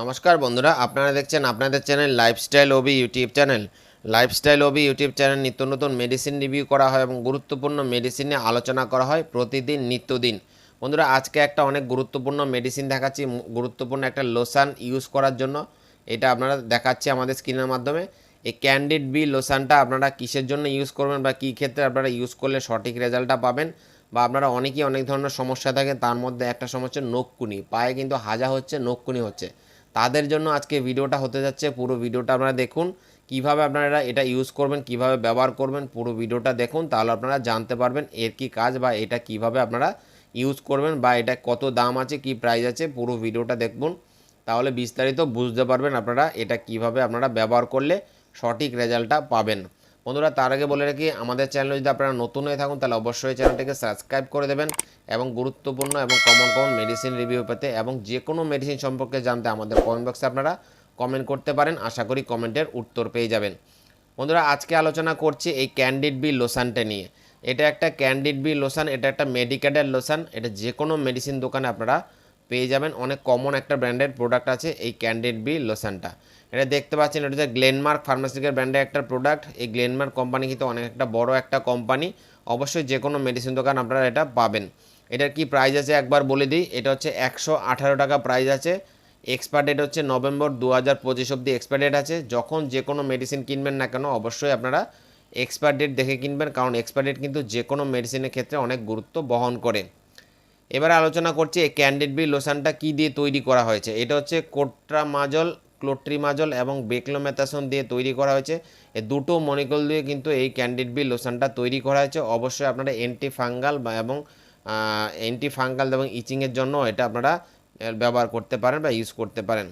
নমস্কার বন্ধুরা, আপনারা দেখছেন আপনাদের channel lifestyle OB YouTube channel lifestyle OB YouTube channel নিত্য নতুন মেডিসিন রিভিউ করা হয় এবং গুরুত্বপূর্ণ মেডিসিন নিয়ে আলোচনা করা হয় প্রতিদিন নিত্যদিন বন্ধুরা, আজকে একটা অনেক গুরুত্বপূর্ণ মেডিসিন দেখাচ্ছি গুরুত্বপূর্ণ একটা লোশান ইউজ করার জন্য। এটা আপনারা দেখাচ্ছি আমাদের স্ক্রিনের মাধ্যমে। এই ক্যান্ডিড বি লোশানটা আপনারা কিসের জন্য ইউজ করবেন বা কী ক্ষেত্রে আপনারা ইউজ করলে সঠিক রেজাল্টটা পাবেন বা আপনারা অনেকেই অনেক ধরনের সমস্যা থাকে তার মধ্যে একটা সমস্যা নখকুনি। পায়ে কিন্তু হাজা হচ্ছে, নখকুনি হচ্ছে। তাদের জন্য আজকে ভিডিওটা হতে যাচ্ছে। পুরো ভিডিওটা আপনারা দেখুন, কীভাবে আপনারা এটা ইউজ করবেন, কীভাবে ব্যবহার করবেন, পুরো ভিডিওটা দেখুন, তাহলে আপনারা জানতে পারবেন এর কি কাজ বা এটা কীভাবে আপনারা ইউজ করবেন বা এটা কত দাম আছে, কি প্রাইস আছে, পুরো ভিডিওটা দেখুন। তাহলে বিস্তারিত বুঝতে পারবেন আপনারা এটা কীভাবে আপনারা ব্যবহার করলে সঠিক রেজাল্টটা পাবেন। বন্ধুরা, তার আগে বলে রাখি, আমাদের চ্যানেলে যদি আপনারা নতুন হয়ে থাকুন, তাহলে অবশ্যই চ্যানেলটিকে সাবস্ক্রাইব করে দেবেন এবং গুরুত্বপূর্ণ এবং কমন কমন মেডিসিন রিভিউ পেতে এবং যে কোনো মেডিসিন সম্পর্কে জানতে আমাদের কমেন্ট বক্সে আপনারা কমেন্ট করতে পারেন। আশা করি কমেন্টের উত্তর পেয়ে যাবেন। বন্ধুরা, আজকে আলোচনা করছি এই ক্যান্ডিড বি লোশানটা নিয়ে। এটা একটা ক্যান্ডিড বি লোশান এটা একটা মেডিকেটের লোশান এটা যে কোনো মেডিসিন দোকানে আপনারা পেয়ে যাবেন। অনেক কমন একটা ব্র্যান্ডের প্রোডাক্ট আছে, এই ক্যান্ডিড বি লোশানটা এটা দেখতে পাচ্ছেন, এটা হচ্ছে গ্লেনমার্ক ফার্মাসিউটিক্যাল ব্র্যান্ডের একটা প্রোডাক্ট এই গ্লেনমার্ক কোম্পানি কিন্তু অনেক একটা বড় একটা কোম্পানি অবশ্যই যে কোনো মেডিসিন দোকান আপনারা এটা পাবেন। এটার কি প্রাইস আছে একবার বলে দিই? এটা হচ্ছে একশো আঠারো টাকা প্রাইস আছে। এক্সপায়ার ডেট হচ্ছে নভেম্বর দু হাজার পঁচিশ অব্দি এক্সপায়ার ডেট আছে। যখন যে কোনো মেডিসিন কিনবেন না কেন, অবশ্যই আপনারা এক্সপায়ার ডেট দেখে কিনবেন। কারণ এক্সপায়ার ডেট কিন্তু যে কোনো মেডিসিনের ক্ষেত্রে অনেক গুরুত্ব বহন করে। এবারে আলোচনা করছি এই ক্যান্ডিড বি লোশনটা কী দিয়ে তৈরি করা হয়েছে। এটা হচ্ছে কোট্রামাজল, ক্লোট্রিমাজল এবং বেক্লোমেথাসন দিয়ে তৈরি করা হয়েছে। এই দুটো মনিকল দিয়ে কিন্তু এই ক্যান্ডিড বি লোশনটা তৈরি করা হয়েছে। অবশ্যই আপনারা অ্যান্টি ফাঙ্গাল বা এবং অ্যান্টি ফাঙ্গাল এবং ইচিংয়ের জন্য এটা আপনারা ব্যবহার করতে পারেন বা ইউজ করতে পারেন।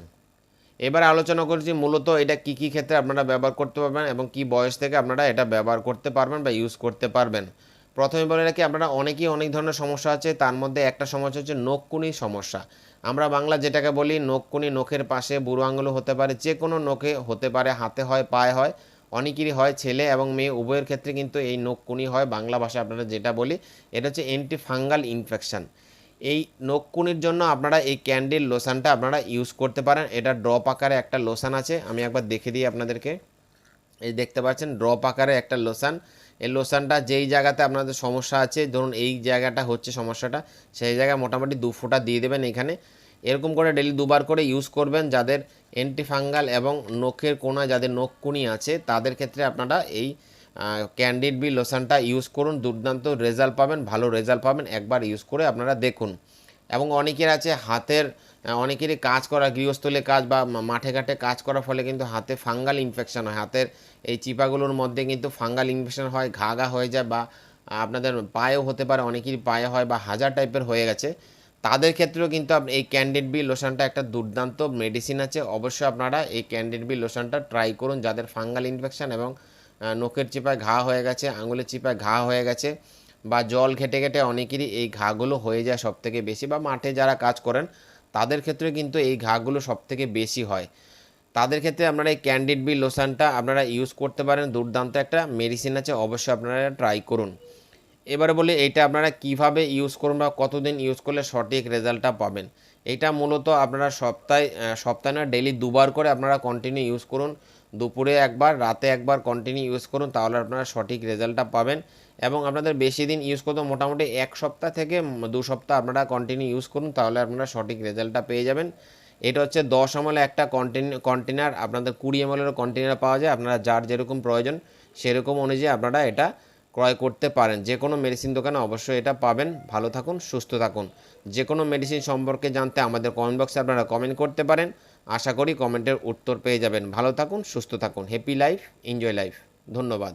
এবার আলোচনা করছি মূলত এটা কি কি ক্ষেত্রে আপনারা ব্যবহার করতে পারবেন এবং কি বয়স থেকে আপনারা এটা ব্যবহার করতে পারবেন বা ইউজ করতে পারবেন। প্রথমে বলে রাখি, আপনারা অনেকেই অনেক ধরনের সমস্যা আছে, তার মধ্যে একটা সমস্যা হচ্ছে নখকুনি সমস্যা। আমরা বাংলা যেটাকে বলি নখকুনি, নখের পাশে বুড়ো আঙুলও হতে পারে যে কোনো নখে হতে পারে, হাতে হয়, পায়ে হয়, অনেকেরই হয়, ছেলে এবং মেয়ে, উভয়ের ক্ষেত্রে কিন্তু এই নখকুনি হয়, বাংলা ভাষায় আপনারা যেটা বলি, এটা হচ্ছে অ্যান্টি ফাঙ্গাল ইনফেকশান এই নখকুনির জন্য আপনারা এই ক্যান্ডিল লোশনটা আপনারা ইউজ করতে পারেন, এটা ড্রপ আকারে একটা লোশান আছে, আমি একবার দেখে দিই আপনাদেরকে। এই দেখতে পাচ্ছেন, ড্রপ আকারে একটা লোশন এই লোশনটা যেই জায়গাতে আপনাদের সমস্যা আছে, ধরুন এই জায়গাটা হচ্ছে সমস্যাটা, সেই জায়গায় মোটামুটি দু ফোঁটা দিয়ে দেবেন এখানে। এরকম করে ডেলি দুবার করে ইউজ করবেন যাদের অ্যান্টিফাঙ্গাল এবং নখের কোনা যাদের নখকুনি আছে, তাদের ক্ষেত্রে আপনারা এই ক্যান্ডিড বি লোশনটা ইউজ করুন। দুর্দান্ত রেজাল্ট পাবেন, ভালো রেজাল্ট পাবেন, একবার ইউজ করে আপনারা দেখুন। এবং অনেকের আছে হাতের অনেকেরই কাজ করা, গৃহস্থলে কাজ বা মাঠে ঘাটে কাজ করার ফলে কিন্তু হাতে ফাঙ্গাল ইনফেকশন হয়। হাতের এই চিপাগুলোর মধ্যে কিন্তু ফাঙ্গাল ইনফেকশন হয়, ঘা ঘা হয়ে যায় বা আপনাদের পায়েও হতে পারে, অনেকেরই পায়ে হয় বা হাজার টাইপের হয়ে গেছে। তাদের ক্ষেত্রেও কিন্তু এই ক্যান্ডিড বি লোশনটা একটা দুর্দান্ত মেডিসিন আছে। অবশ্যই আপনারা এই ক্যান্ডিড বি লোশনটা ট্রাই করুন। যাদের ফাঙ্গাল ইনফেকশান এবং নখের চিপায় ঘা হয়ে গেছে, আঙুলের চিপায় ঘা হয়ে গেছে বা জল ঘেটে ঘেটে অনেকেরই এই ঘাগুলো হয়ে যায় সব থেকে বেশি বা মাঠে যারা কাজ করেন তাদের ক্ষেত্রে কিন্তু এই ঘাগুলো সব থেকে বেশি হয়। তাদের ক্ষেত্রে আপনারা এই ক্যান্ডিড বি লোশনটা আপনারা ইউজ করতে পারেন। দুর্দান্ত একটা মেডিসিন আছে, অবশ্যই আপনারা ট্রাই করুন। এবারে বলি, এইটা আপনারা কীভাবে ইউজ করুন বা কতদিন ইউজ করলে সঠিক রেজাল্টটা পাবেন? এটা মূলত আপনারা সপ্তাহে সপ্তাহে না ডেলি দুবার করে আপনারা কন্টিনিউ ইউজ করুন। দুপুরে একবার, রাতে একবার কন্টিনিউ ইউজ করুন, তাহলে আপনারা সঠিক রেজাল্টটা পাবেন। এবং আপনাদের বেশি দিন ইউজ করতে মোটামুটি এক সপ্তাহ থেকে দু সপ্তাহ আপনারা কন্টিনিউ ইউজ করুন, তাহলে আপনারা সঠিক রেজাল্টটা পেয়ে যাবেন। এটা হচ্ছে দশ আমলে একটা কন্টেন কন্টেনার আপনাদের কুড়ি এমএলেরও কন্টেনার পাওয়া যায়, আপনারা যার যেরকম প্রয়োজন, সেরকম অনুযায়ী আপনারা এটা ক্রয় করতে পারেন। যে কোনো মেডিসিন দোকানে অবশ্যই এটা পাবেন। ভালো থাকুন, সুস্থ থাকুন। যে কোনো মেডিসিন সম্পর্কে জানতে আমাদের কমেন্ট বক্সে আপনারা কমেন্ট করতে পারেন। আশা করি কমেন্টের উত্তর পেয়ে যাবেন। ভালো থাকুন, সুস্থ থাকুন। হ্যাপি লাইফ এনজয় লাইফ ধন্যবাদ।